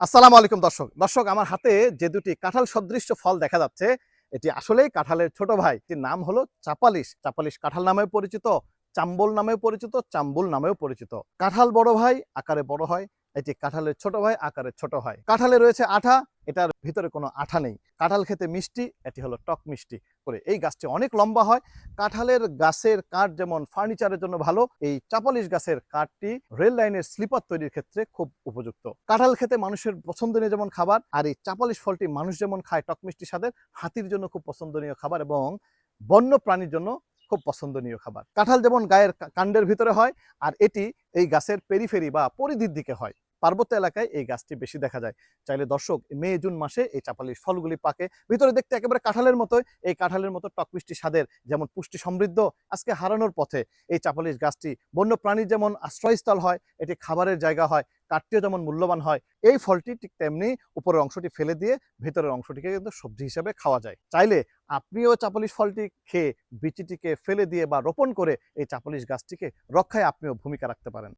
আসসালামু আলাইকুম দর্শক। দর্শক, আমার হাতে যে দুটি কাঁঠাল সদৃশ্য ফল দেখা যাচ্ছে, এটি আসলেই কাঁঠালের ছোট ভাই। এটির নাম হলো চাপালিশ। চাপালিশ কাঁঠাল নামেও পরিচিত, চাম্বল নামেও পরিচিত, চাম্বুল নামেও পরিচিত। কাঁঠাল বড় ভাই, আকারে বড় হয় এটি কাঁঠালের ছোট ভাই আকারে ছোট হয় কাঁঠালে রয়েছে আঠা, এটার ভিতরে কোনো আঠা নেই। কাঁঠাল খেতে মিষ্টি, এটি হলো টক মিষ্টি করে। এই গাছটি অনেক লম্বা হয়। কাঁঠালের গাছের কাঠ যেমন ফার্নিচারের জন্য ভালো, এই চাপালিশ গাছের কাঠটি রেল লাইনের স্লিপার তৈরির ক্ষেত্রে খুব উপযুক্ত। কাঁঠাল খেতে মানুষের পছন্দনীয় যেমন খাবার, আর এই চাপালিশ ফলটি মানুষ যেমন খায় টক মিষ্টি স্বাদের, হাতির জন্য খুব পছন্দনীয় খাবার এবং বন্য প্রাণীর জন্য খুব পছন্দনীয় খাবার। কাঁঠাল যেমন গায়ের কাণ্ডের ভিতরে হয়, আর এটি এই গাছের পেরিফেরি বা পরিধির দিকে হয়। পার্বত্য এলাকায় এই গাছটি বেশি দেখা যায়। চাইলে দর্শক, মে, জুন মাসে এই চাপালিশ ফলগুলি পাকে। ভিতরে দেখতে একেবারে কাঁঠালের মতোই। এই কাঁঠালের মতো টক মিষ্টি স্বাদের যেমন পুষ্টি সমৃদ্ধ, আজকে হারানোর পথে এই চাপালিশ গাছটি বন্য প্রাণীর যেমন আশ্রয়স্থল হয়, এটি খাবারের জায়গা হয়, কাঠটিও যেমন মূল্যবান হয়। এই ফলটি ঠিক তেমনি উপরের অংশটি ফেলে দিয়ে ভেতরের অংশটিকে কিন্তু সবজি হিসেবে খাওয়া যায়। চাইলে আপনিও চাপালিশ ফলটি খেয়ে, বিচিটিকে ফেলে দিয়ে বা রোপণ করে এই চাপালিশ গাছটিকে রক্ষায় আপনিও ভূমিকা রাখতে পারেন।